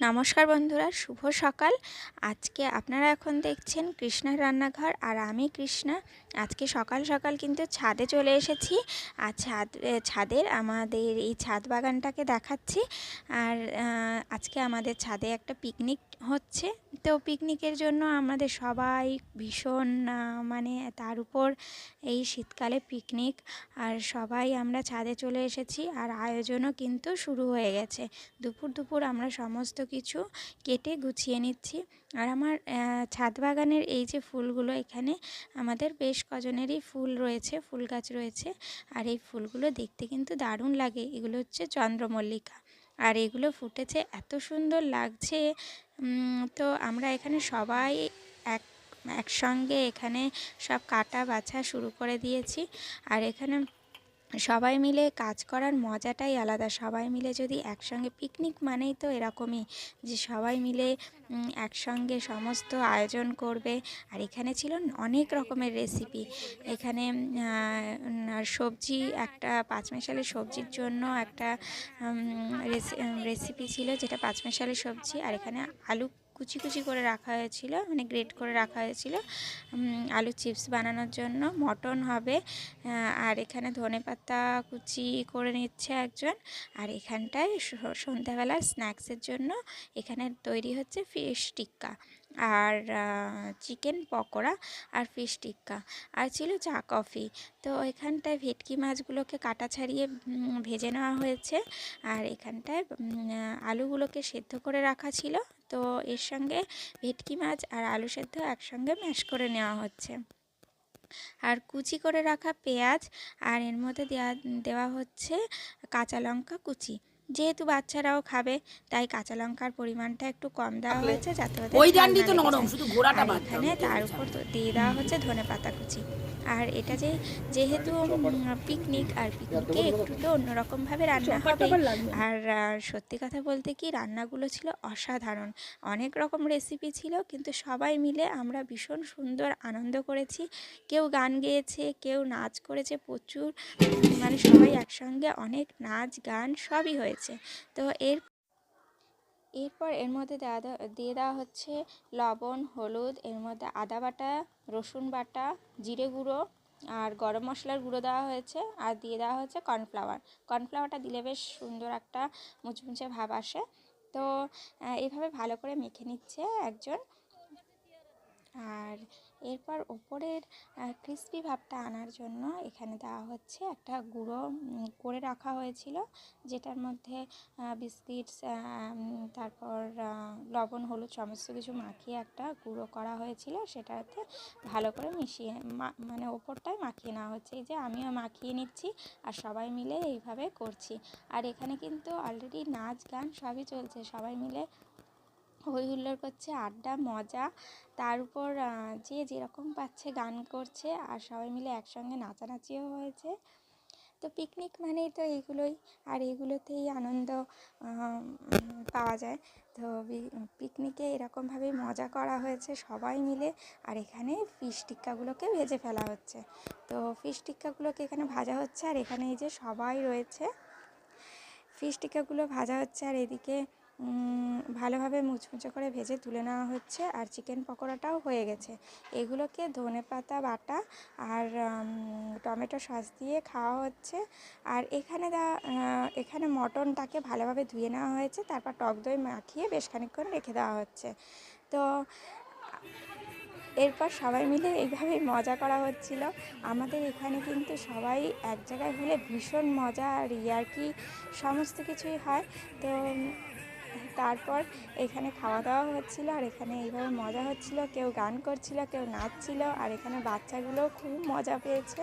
নমস্কার বন্ধুরা, শুভ সকাল। আজকে আপনারা এখন দেখছেন কৃষ্ণার রান্নাঘর আর আমি কৃষ্ণা। আজকে সকাল সকাল কিন্তু ছাদে চলে এসেছি। আর ছাদ ছাদের আমাদের এই ছাদ বাগানটাকে দেখাচ্ছি। আর আজকে আমাদের ছাদে একটা পিকনিক হচ্ছে। তো পিকনিকের জন্য আমাদের সবাই ভীষণ মানে তার উপর এই শীতকালে পিকনিক আর সবাই আমরা ছাদে চলে এসেছি। আর আয়োজনও কিন্তু শুরু হয়ে গেছে। দুপুর দুপুর আমরা সমস্ত কিছু কেটে গুছিয়ে নিচ্ছি। আর আমার ছাদ বাগানের এই যে ফুলগুলো এখানে, আমাদের বেশ কজনেরই ফুল রয়েছে, ফুল গাছ রয়েছে। আর এই ফুলগুলো দেখতে কিন্তু দারুণ লাগে। এগুলো হচ্ছে চন্দ্রমল্লিকা। আর এগুলো ফুটেছে, এত সুন্দর লাগছে। তো আমরা এখানে সবাই এক, একসঙ্গে এখানে সব কাটা বাছা শুরু করে দিয়েছি। আর এখানে সবাই মিলে কাজ করার মজাটাই আলাদা। সবাই মিলে যদি একসঙ্গে পিকনিক মানেই তো এরকমই যে সবাই মিলে একসঙ্গে সমস্ত আয়োজন করবে। আর এখানে ছিল অনেক রকমের রেসিপি এখানে সবজি একটা পাঁচমেশালি সবজির জন্য একটা রেসিপি ছিল যেটা পাঁচমেশালি সবজি। আর এখানে আলু কুচি কুচি করে রাখা হয়েছিল মানে গ্রেট করে রাখা হয়েছিল। আলু চিপস বানানোর জন্য। মটন হবে আর এখানে ধনে পাতা কুচি করে নিচ্ছে একজন। আর এখানটায় সন্ধ্যাবেলার সন্ধ্যাবেলা স্ন্যাক্সের জন্য এখানে তৈরি হচ্ছে ফিশ টিক্কা। আর চিকেন পকোড়া আর ফিশ টিক্কা। আর ছিল চা, কফি। তো এখানটায় ভেটকি মাছগুলোকে কাটা ছাড়িয়ে ভেজে নেওয়া হয়েছে। আর এখানটায় আলুগুলোকে সেদ্ধ করে রাখা ছিল। তো এর সঙ্গে ভেটকি মাছ আর আলু সেদ্ধ একসঙ্গে ম্যাশ করে নেওয়া হচ্ছে। আর কুচি করে রাখা পেঁয়াজ আর এর মধ্যে দেওয়া দেওয়া হচ্ছে কাঁচা লঙ্কা কুচি। যেহেতু বাচ্চারাও খাবে তাই কাঁচা লঙ্কার পরিমাণটা একটু কম দেওয়া হয়েছে যাতে এখানে তার উপর তো দিয়ে দেওয়া হচ্ছে ধনে পাতা কুচি। আর এটা যে যেহেতু পিকনিক আর পিকনিকে একটু তো অন্যরকমভাবে রান্না হবে। আর সত্যি কথা বলতে কি রান্নাগুলো ছিল অসাধারণ। অনেক রকম রেসিপি ছিল কিন্তু সবাই মিলে আমরা ভীষণ সুন্দর আনন্দ করেছি। কেউ গান গেয়েছে কেউ নাচ করেছে প্রচুর। মানে সবাই একসঙ্গে অনেক নাচ গান সবই হয়েছে। তো এর এরপর এর মধ্যে দেওয়া দিয়ে দেওয়া হচ্ছে লবণ হলুদ এর মধ্যে আদা বাটা রসুন বাটা জিরে গুঁড়ো আর গরম মশলার গুঁড়ো দেওয়া হয়েছে আর দিয়ে দেওয়া হচ্ছে কর্নফ্লাওয়ার। কর্নফ্লাওয়ারটা দিলে বেশ সুন্দর একটা মুচমুচে ভাব আসে। তো আহ, এইভাবে ভালো করে মেখে নিচ্ছে একজন আর এরপর ওপরের ক্রিস্পি ভাবটা আনার জন্য এখানে দেওয়া হচ্ছে একটা গুঁড়ো করে রাখা হয়েছিল, যেটার মধ্যে বিস্কিটস তারপর লবণ, হলুদ, সমস্ত কিছু মাখিয়ে একটা গুঁড়ো করা হয়েছিল, সেটাতে ভালো করে মিশিয়ে মানে ওপরটায় মাখিয়ে নেওয়া হচ্ছে। এই যে আমিও মাখিয়ে নিচ্ছি আর সবাই মিলে এইভাবে করছি। আর এখানে কিন্তু অলরেডি নাচ, গান সবই চলছে, সবাই মিলে হই হুল্লোড় করছে, আড্ডা, মজা। তার উপর যে যেরকম পাচ্ছে গান করছে আর সবাই মিলে একসঙ্গে নাচানাচিও হয়েছে। তো পিকনিক মানেই তো এগুলোই আর এগুলোতেই আনন্দ পাওয়া যায়। তো পিকনিকে এরকমভাবেই মজা করা হয়েছে সবাই মিলে। আর এখানে ফিশ টিক্কাগুলোকে ভেজে ফেলা হচ্ছে। তো ফিশ টিক্কাগুলোকে এখানে ভাজা হচ্ছে আর এখানে এই যে সবাই রয়েছে। ফিশ টিক্কাগুলো ভাজা হচ্ছে আর এদিকে ভালোভাবে মুচমুচে করে ভেজে তুলে নেওয়া হচ্ছে আর চিকেন পকোড়াটাও হয়ে গেছে। এগুলোকে ধনে পাতা বাটা আর টমেটো সস দিয়ে খাওয়া হচ্ছে। আর এখানে আহ, এখানে মটনটাকে ভালোভাবে ধুয়ে নেওয়া হয়েছে। তারপর টক দই মাখিয়ে বেশ খানিকক্ষণ রেখে দেওয়া হচ্ছে। তো এরপর সবাই মিলে এইভাবেই মজা করা হচ্ছিল। আমাদের এখানে কিন্তু সবাই এক জায়গায় হলে ভীষণ মজা আর ইয়ার্কি সমস্ত কিছুই হয়। তো তারপর এখানে খাওয়া দাওয়া হচ্ছিল, আর এখানে এইভাবে মজা হচ্ছিল। কেউ গান করছিল, কেউ নাচছিল, আর এখানে বাচ্চাগুলো খুব মজা পেয়েছে।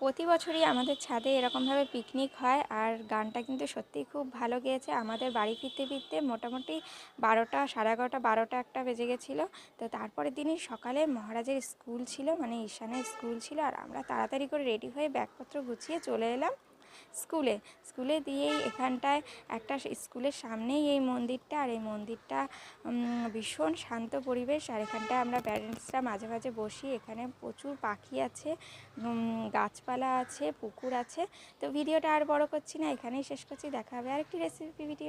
প্রতি বছরই আমাদের ছাদে এরকমভাবে পিকনিক হয় আর গানটা কিন্তু সত্যিই খুব ভালো গেয়েছে। আমাদের বাড়ি ফিরতে ফিরতে মোটামুটি বারোটা, সাড়ে এগারোটা, বারোটা একটা বেজে গেছিল। তো তারপরের দিনই সকালে মহারাজের স্কুল ছিল মানে ঈশানের স্কুল ছিল, আর আমরা তাড়াতাড়ি করে রেডি হয়ে ব্যাগপত্র গুছিয়ে চলে এলাম। স্কুলে। স্কুলে দিয়েই এখানটায় একটা স্কুলের সামনেই এই মন্দিরটা, আর এই মন্দিরটা ভীষণ শান্ত পরিবেশ। আর এখানটায় আমরা প্যারেন্টসরা মাঝে মাঝে বসি। এখানে প্রচুর পাখি আছে গাছপালা আছে, পুকুর আছে। তো ভিডিওটা আর বড় করছি না, এখানেই শেষ করছি। দেখা হবে আরেকটি রেসিপি ভিডিও